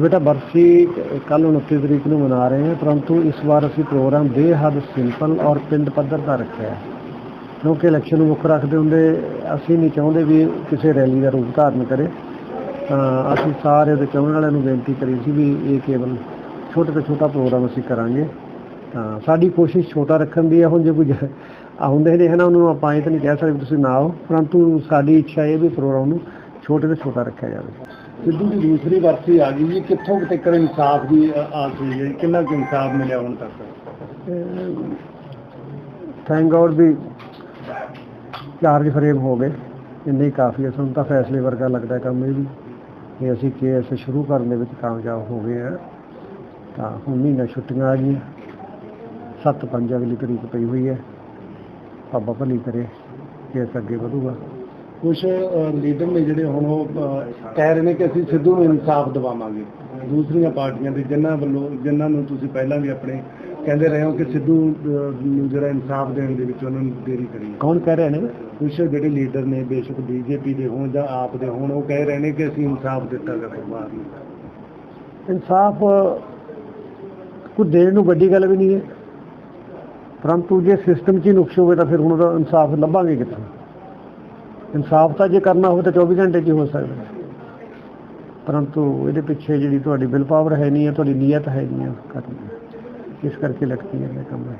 ਬੇਟਾ ਬਰਸੀ ਕੱਲ 29 ਤਰੀਕ ਨੂੰ ਮਨਾ ਰਹੇ ਹਾਂ, ਪਰੰਤੂ ਇਸ ਵਾਰ ਅਸੀਂ ਪ੍ਰੋਗਰਾਮ ਬੇਹੱਦ ਸਿੰਪਲ ਔਰ ਪਿੰਡ ਪੱਧਰ ਦਾ ਰੱਖਿਆ ਕਿਉਂਕਿ ਇਲੈਕਸ਼ਨ ਨੂੰ ਮੁੱਖ ਰੱਖਦੇ ਹੁੰਦੇ ਅਸੀਂ ਨਹੀਂ ਚਾਹੁੰਦੇ ਵੀ ਕਿਸੇ ਰੈਲੀ ਦਾ ਰੂਪ ਧਾਰਨ ਕਰੇ। ਤਾਂ ਅਸੀਂ ਸਾਰੇ ਦੇ ਚਾਹੁਣ ਵਾਲਿਆਂ ਨੂੰ ਬੇਨਤੀ ਕਰੀ ਸੀ ਵੀ ਇਹ ਕੇਵਲ ਛੋਟੇ ਤੋਂ ਛੋਟਾ ਪ੍ਰੋਗਰਾਮ ਅਸੀਂ ਕਰਾਂਗੇ। ਤਾਂ ਸਾਡੀ ਕੋਸ਼ਿਸ਼ ਛੋਟਾ ਰੱਖਣ ਦੀ ਹੈ ਹੁਣ ਜੇ ਕੋਈ ਆਉਂਦੇ ਨੇ ਹਨਾ ਨੂੰ ਆਪਾਂ ਇਹ ਤਾਂ ਨਹੀਂ ਕਹਿ ਸਕਦੇ ਤੁਸੀਂ ਨਾ ਆਓ। ਪਰੰਤੂ ਸਾਡੀ ਇੱਛਾ ਇਹ ਵੀ ਪ੍ਰੋਗਰਾਮ ਨੂੰ ਛੋਟੇ ਤੋਂ ਛੋਟਾ ਰੱਖਿਆ ਜਾਵੇ। ਸਿੱਧੂ ਦੀ ਦੂਸਰੀ ਵਰਸੀ ਆ ਗਈ ਜੀ, ਕਿੱਥੋਂ ਤੱਕ ਇਨਸਾਫ ਦੀ ਆਸ ਹੋਈ ਹੈ ਕਿੰਨਾ ਕੁ ਇਨਸਾਫ ਮਿਲਿਆ ਹੁਣ ਤੱਕ? ਥੈਂਕ ਗੋਡ ਵੀ ਚਾਰਜ ਫਰੇਮ ਹੋ ਗਏ, ਇੰਨੇ ਕਾਫੀ ਹੈ ਸਾਨੂੰ ਤਾਂ ਫੈਸਲੇ ਵਰਗਾ ਲੱਗਦਾ ਕੰਮ ਇਹ ਵੀ ਕਿ ਅਸੀਂ ਕੇਸ ਸ਼ੁਰੂ ਕਰਨ ਦੇ ਵਿੱਚ ਕਾਮਯਾਬ ਹੋ ਗਏ ਆ। ਤਾਂ ਹੁਣ ਮਹੀਨਾ ਛੁੱਟੀਆਂ ਆ ਗਈਆਂ, ਸੱਤ ਪੰਜ ਅਗਲੀ ਤਰੀਕ ਪਈ ਹੋਈ ਹੈ। ਬਾਬਾ ਭਲੀ ਕਰੇ, ਕੇਸ ਅੱਗੇ ਵਧੂਗਾ। ਕੁਝ ਲੀਡਰ ਨੇ ਜਿਹੜੇ ਹੁਣ ਉਹ ਕਹਿ ਰਹੇ ਨੇ ਕਿ ਅਸੀਂ ਸਿੱਧੂ ਨੂੰ ਇਨਸਾਫ ਦਿਵਾਵਾਂਗੇ। ਦੂਸਰੀਆਂ ਪਾਰਟੀਆਂ ਦੇ ਜਿਨ੍ਹਾਂ ਵੱਲੋਂ ਜਿਨ੍ਹਾਂ ਨੂੰ ਤੁਸੀਂ ਪਹਿਲਾਂ ਵੀ ਆਪਣੇ ਕਹਿੰਦੇ ਰਹੇ ਹੋ ਕਿ ਸਿੱਧੂ ਨੂੰ ਜਿਹੜਾ ਇਨਸਾਫ ਦੇਣ ਦੇ ਵਿੱਚ ਉਹਨਾਂ ਨੂੰ ਦੇਰੀ ਕਰੀ ਕੌਣ ਕਹਿ ਰਹੇ ਨੇ? ਕੁਝ ਜਿਹੜੇ ਲੀਡਰ ਨੇ ਬੇਸ਼ੱਕ ਬੀਜੇਪੀ ਦੇ ਹੋਣ ਜਾਂ ਆਪ ਦੇ ਹੋਣ ਉਹ ਕਹਿ ਰਹੇ ਨੇ ਕਿ ਅਸੀਂ ਇਨਸਾਫ ਦਿੱਤਾ ਕਰੇ ਬਾਹਰ ਨੂੰ। ਇਨਸਾਫ ਕੋਈ ਦੇਣ ਨੂੰ ਵੱਡੀ ਗੱਲ ਵੀ ਨਹੀਂ ਹੈ। ਪਰੰਤੂ ਜੇ ਸਿਸਟਮ 'ਚ ਹੀ ਨੁਕਸ ਹੋਵੇ ਤਾਂ ਫਿਰ ਹੁਣ ਉਹਦਾ ਇਨਸਾਫ ਲੱਭਾਂਗੇ ਕਿੱਥੋਂ? ਇਨਸਾਫ ਤਾਂ ਜੇ ਕਰਨਾ ਹੋਵੇ ਤਾਂ 24 ਘੰਟੇ 'ਚ ਹੀ ਹੋ ਸਕਦਾ। ਪਰੰਤੂ ਇਹਦੇ ਪਿੱਛੇ ਜਿਹੜੀ ਤੁਹਾਡੀ ਵਿਲ ਪਾਵਰ ਹੈ ਨਹੀਂ ਹੈ, ਤੁਹਾਡੀ ਨੀਅਤ ਹੈ ਨਹੀਂ ਹੈ ਕਰਨ। ਇਸ ਕਰਕੇ ਲੱਗਦੀ ਹੈ ਇਹ ਕੰਮ। ਹੈ